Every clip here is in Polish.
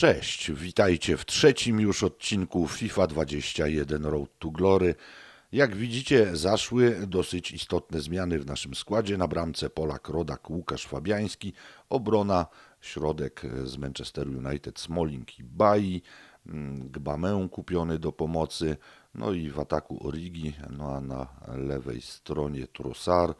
Cześć, witajcie w trzecim już odcinku FIFA 21 Road to Glory. Jak widzicie, zaszły dosyć istotne zmiany w naszym składzie. Na bramce Polak, Rodak, Łukasz Fabiański, obrona, środek z Manchester United, Smalling i Bai, mm, Gbamę kupiony do pomocy, no i w ataku Origi, no a na lewej stronie Trossard.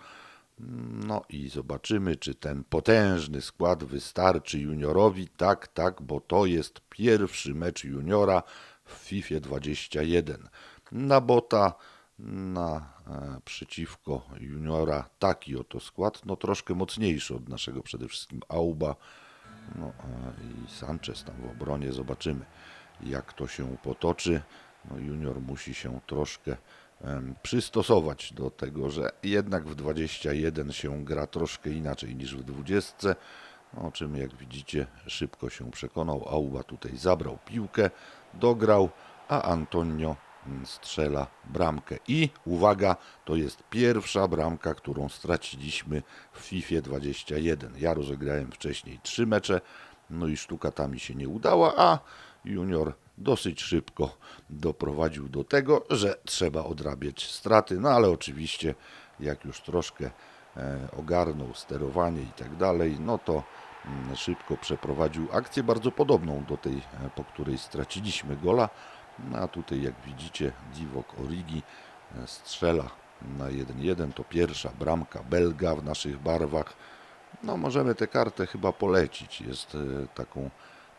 No i zobaczymy, czy ten potężny skład wystarczy juniorowi. Tak, tak, bo to jest pierwszy mecz juniora w FIFA 21. Na bota, na e, przeciwko juniora taki oto skład, no troszkę mocniejszy od naszego przede wszystkim Auba no, e, i Sanchez tam w obronie. Zobaczymy, jak to się potoczy. No, junior musi się troszkę przystosować do tego, że jednak w 21 się gra troszkę inaczej niż w 20. No, o czym jak widzicie szybko się przekonał. Auba tutaj zabrał piłkę, dograł, a Antonio strzela bramkę. I uwaga, to jest pierwsza bramka, którą straciliśmy w FIFA 21. Ja rozegrałem wcześniej trzy mecze, no i sztuka ta mi się nie udała, a junior dosyć szybko doprowadził do tego, że trzeba odrabiać straty, no ale oczywiście jak już troszkę e, ogarnął sterowanie i tak dalej, no to mm, szybko przeprowadził akcję bardzo podobną do tej, e, po której straciliśmy gola. No a tutaj jak widzicie Divok Origi e, strzela na 1-1, to pierwsza bramka belga w naszych barwach. No możemy tę kartę chyba polecić, jest taką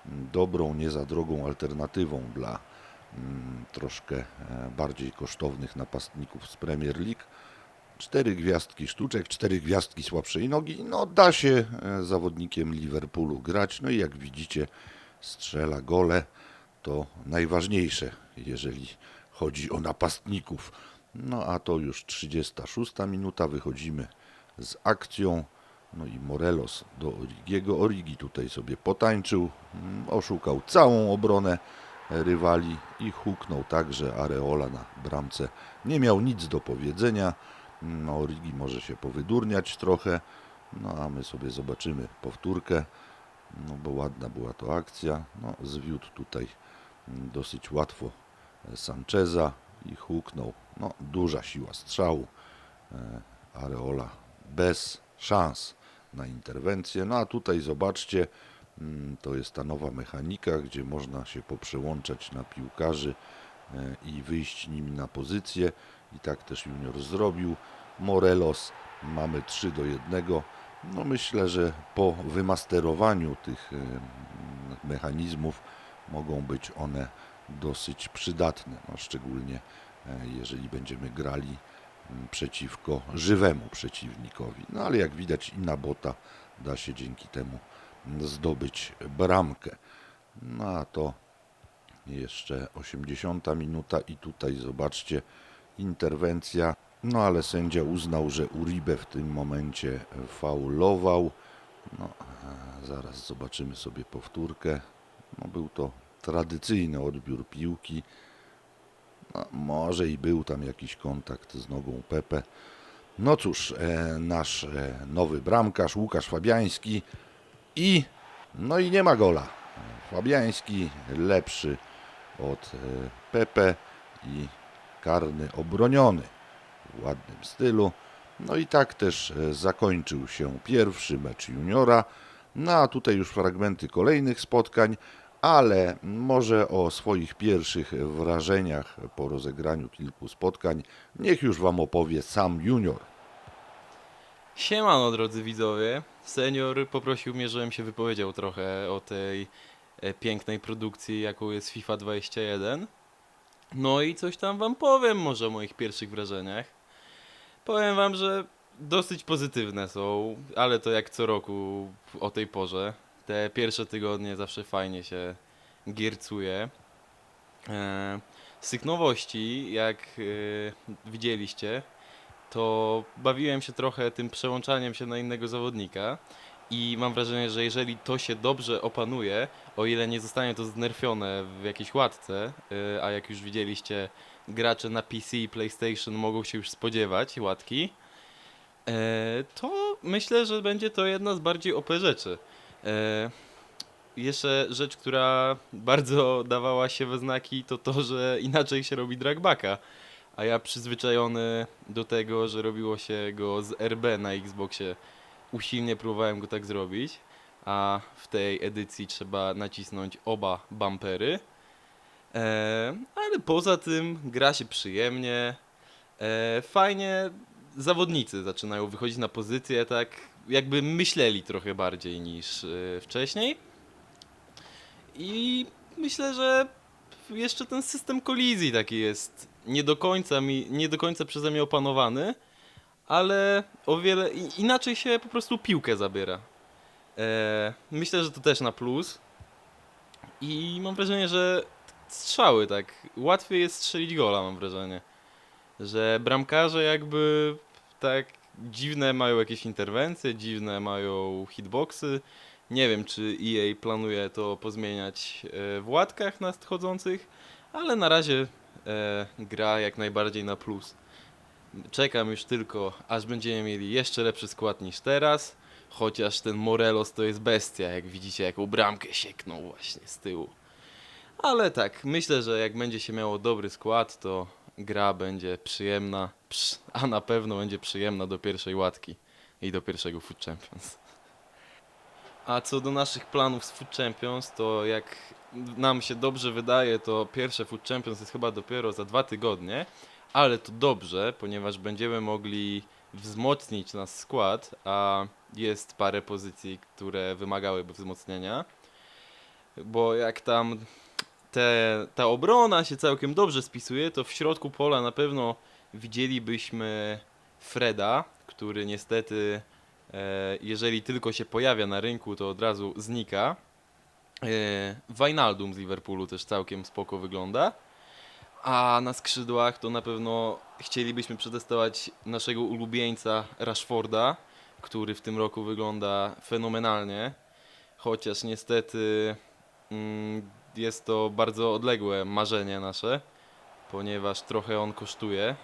dobrą, nie za drogą alternatywą dla mm, troszkę e, bardziej kosztownych napastników z Premier League. Cztery gwiazdki sztuczek, cztery gwiazdki słabszej nogi. No da się e, zawodnikiem Liverpoolu grać. No i jak widzicie strzela gole. To najważniejsze, jeżeli chodzi o napastników. No a to już 36 minuta. Wychodzimy z akcją. No i Morelos do Origiego. Origi tutaj sobie potańczył, mm, oszukał całą obronę rywali i huknął tak, że Areola na bramce nie miał nic do powiedzenia. No, Origi może się powydurniać trochę, no a my sobie zobaczymy powtórkę, no bo ładna była to akcja. No, zwiódł tutaj mm, dosyć łatwo Sancheza i huknął. No, duża siła strzału. E, Areola bez szans na interwencję. No a tutaj zobaczcie, mm, to jest ta nowa mechanika, gdzie można się poprzełączać na piłkarzy e, i wyjść nimi na pozycję. I tak też junior zrobił. Morelos mamy 3 do 1. No myślę, że po wymasterowaniu tych e, mechanizmów mogą być one dosyć przydatne, no, szczególnie e, jeżeli będziemy grali przeciwko żywemu przeciwnikowi. No ale jak widać i na bota da się dzięki temu zdobyć bramkę. No a to jeszcze 80 minuta i tutaj zobaczcie interwencja. No ale sędzia uznał, że Uribe w tym momencie faulował. No, zaraz zobaczymy sobie powtórkę. No, był to tradycyjny odbiór piłki. Może i był tam jakiś kontakt z nogą Pepe. No cóż, e, nasz e, nowy bramkarz Łukasz Fabiański i no i nie ma gola. Fabiański lepszy od e, Pepe i karny obroniony w ładnym stylu. No i tak też e, zakończył się pierwszy mecz juniora. No a tutaj już fragmenty kolejnych spotkań, ale może o swoich pierwszych wrażeniach po rozegraniu kilku spotkań niech już Wam opowie sam junior. Siemano drodzy widzowie. Senior poprosił mnie, żebym się wypowiedział trochę o tej e, pięknej produkcji, jaką jest FIFA 21. No i coś tam wam powiem może o moich pierwszych wrażeniach. Powiem wam, że dosyć pozytywne są, ale to jak co roku o tej porze. Te pierwsze tygodnie zawsze fajnie się giercuje. E, z tych nowości, jak e, widzieliście, to bawiłem się trochę tym przełączaniem się na innego zawodnika i mam wrażenie, że jeżeli to się dobrze opanuje, o ile nie zostanie to znerfione w jakiejś łatce, y, a jak już widzieliście, gracze na PC i PlayStation mogą się już spodziewać łatki, e, to myślę, że będzie to jedna z bardziej OP rzeczy. E, jeszcze rzecz, która bardzo dawała się we znaki, to to, że inaczej się robi dragbacka. A ja przyzwyczajony do tego, że robiło się go z RB na Xboxie, usilnie próbowałem go tak zrobić. A w tej edycji trzeba nacisnąć oba bumpery. E, ale poza tym gra się przyjemnie. E, fajnie zawodnicy zaczynają wychodzić na pozycję, tak jakby myśleli trochę bardziej niż e, wcześniej. I myślę, że jeszcze ten system kolizji taki jest nie do końca mi, nie do końca przeze mnie opanowany, ale o wiele inaczej się po prostu piłkę zabiera. E, myślę, że to też na plus. I mam wrażenie, że strzały tak łatwiej jest strzelić gola, mam wrażenie. Że bramkarze jakby tak dziwne mają jakieś interwencje, dziwne mają hitboxy. Nie wiem, czy EA planuje to pozmieniać e, w łatkach nadchodzących, ale na razie e, gra jak najbardziej na plus. Czekam już tylko, aż będziemy mieli jeszcze lepszy skład niż teraz. Chociaż ten Morelos to jest bestia, jak widzicie, jaką bramkę sieknął właśnie z tyłu. Ale tak, myślę, że jak będzie się miało dobry skład, to gra będzie przyjemna, a na pewno będzie przyjemna do pierwszej łatki i do pierwszego Food Champions. A co do naszych planów z Food Champions, to jak nam się dobrze wydaje, to pierwsze Food Champions jest chyba dopiero za dwa tygodnie, ale to dobrze, ponieważ będziemy mogli wzmocnić nasz skład, a jest parę pozycji, które wymagałyby wzmocnienia. Bo jak tam te, ta obrona się całkiem dobrze spisuje, to w środku pola na pewno widzielibyśmy Freda, który niestety, e, jeżeli tylko się pojawia na rynku, to od razu znika. E, Wijnaldum z Liverpoolu też całkiem spoko wygląda. A na skrzydłach to na pewno chcielibyśmy przetestować naszego ulubieńca Rashforda, który w tym roku wygląda fenomenalnie. Chociaż niestety mm, jest to bardzo odległe marzenie nasze, ponieważ trochę on kosztuje.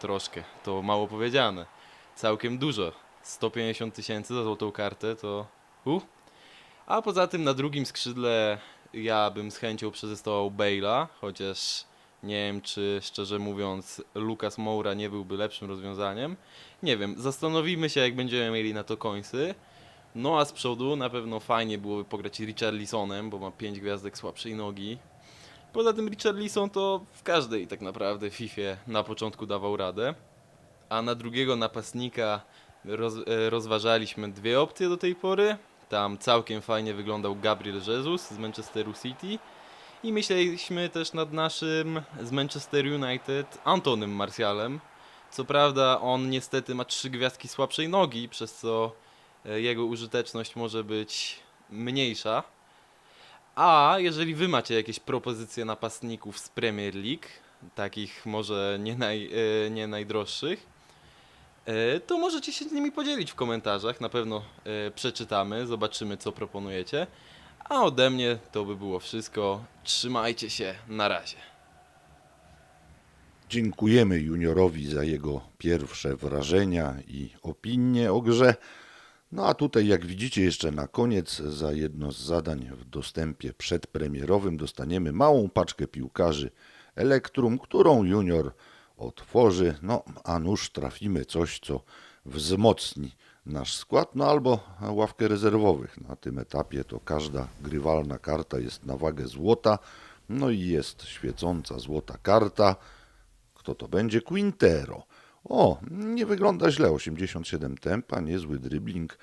Troszkę, to mało powiedziane. Całkiem dużo. 150 tysięcy za złotą kartę to. Uh. A poza tym na drugim skrzydle ja bym z chęcią przetestował Bale'a, chociaż nie wiem, czy szczerze mówiąc Lucas Moura nie byłby lepszym rozwiązaniem. Nie wiem, zastanowimy się, jak będziemy mieli na to końcy. No a z przodu na pewno fajnie byłoby pograć Richarlisonem, bo ma 5 gwiazdek słabszej nogi. Poza tym Richarlison to w każdej tak naprawdę Fifie na początku dawał radę. A na drugiego napastnika roz, e, rozważaliśmy dwie opcje do tej pory. Tam całkiem fajnie wyglądał Gabriel Jesus z Manchesteru City. I myśleliśmy też nad naszym z Manchester United Antonym Martialem. Co prawda on niestety ma trzy gwiazdki słabszej nogi, przez co jego użyteczność może być mniejsza. A jeżeli wy macie jakieś propozycje napastników z Premier League, takich może nie, naj, e, nie najdroższych, e, to możecie się z nimi podzielić w komentarzach. Na pewno e, przeczytamy, zobaczymy co proponujecie. A ode mnie to by było wszystko. Trzymajcie się, na razie. Dziękujemy juniorowi za jego pierwsze wrażenia i opinie o grze. No a tutaj, jak widzicie, jeszcze na koniec za jedno z zadań w dostępie przedpremierowym dostaniemy małą paczkę piłkarzy Elektrum, którą junior otworzy. No a nuż trafimy coś, co wzmocni nasz skład, no albo ławkę rezerwowych. Na tym etapie to każda grywalna karta jest na wagę złota. No i jest świecąca złota karta. Kto to będzie? Quintero. O, nie wygląda źle. 87 tempa, niezły dribbling.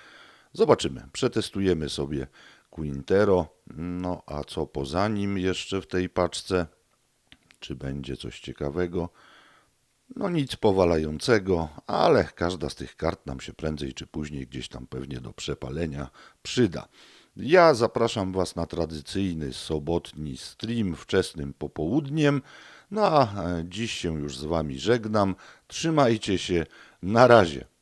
Zobaczymy. Przetestujemy sobie Quintero. No a co poza nim jeszcze w tej paczce? Czy będzie coś ciekawego? No nic powalającego, ale każda z tych kart nam się prędzej czy później gdzieś tam pewnie do przepalenia przyda. Ja zapraszam Was na tradycyjny sobotni stream wczesnym popołudniem. No a e, dziś się już z Wami żegnam. Trzymajcie się. Na razie.